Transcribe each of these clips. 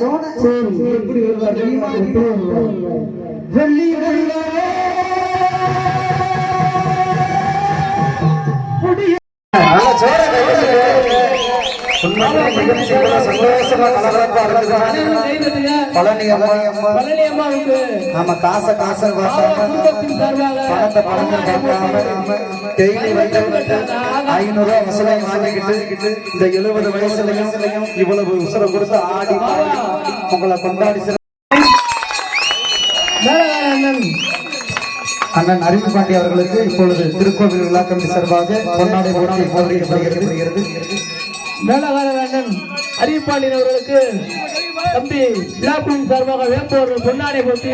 போன எப்படி வருவார் வெள்ளி பழனி அம்மா பழனி அம்மாவுக்கு ஆமா காசை காசை பணத்தை பணத்தை பார்க்காம டெய்லி வந்து ஐநூறு ரூபாய் வசூலை வாங்கிக்கிட்டு இந்த எழுபது வயசுலயும் இவ்வளவு உசுரை கொடுத்து ஆடி உங்களை கொண்டாடி அண்ணன் அறிவு பாண்டி அவர்களுக்கு இப்பொழுது திருக்கோவில் விழா கமிட்டி சார்பாக பொன்னாடை போட்டி போதிக்கப்படுகிறது மேலகார அண்ணன் அறிவிப்பாண்டியன் அவர்களுக்கு தம்பி விழாக்குழுவின் சார்பாக வேப்போர் பொன்னாடை போட்டி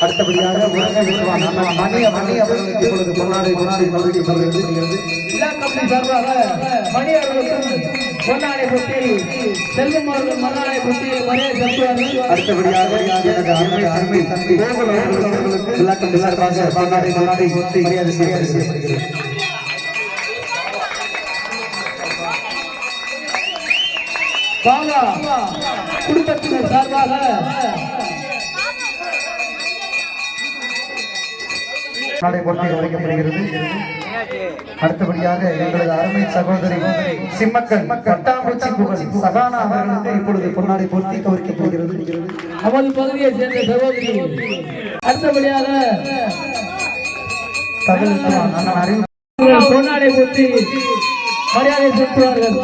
அடுத்தபடியாக உலக அண்ணன் மணி மணி அவர்களுக்கு இப்பொழுது பொன்னாடை பொன்னாடை போதிக்கப்படுகிறது விழா கமிட்டி சார்பாக மணி அவர்களுக்கும் பொன்னாடை போட்டி செல்வம் அவர்கள் மன்னாடை போட்டி மரியாதை செலுத்துவார்கள் அடுத்தபடியாக எனது அருமை தம்பி அவர்களுக்கு விழா கமிட்டி சார்பாக பொன்னாடை பொன்னாடை போட்டி மரியாதை செய்யப்படுகிறது பாபா குடும்பத்தினர் சார்பாக அடுத்தபடியாக எங்களது அருமை சகோதரி சிம்மக்கல் பட்டாம்பூச்சி புகழ் சகானா அவர்களுக்கு இப்பொழுது பொன்னாடை போட்டி கவரிக்கப்படுகிறது நமது பகுதியை சேர்ந்த சகோதரி. அடுத்தபடியாக தமிழ் பொன்னாடை போட்டி மரியாதை செலுத்துவார்கள்.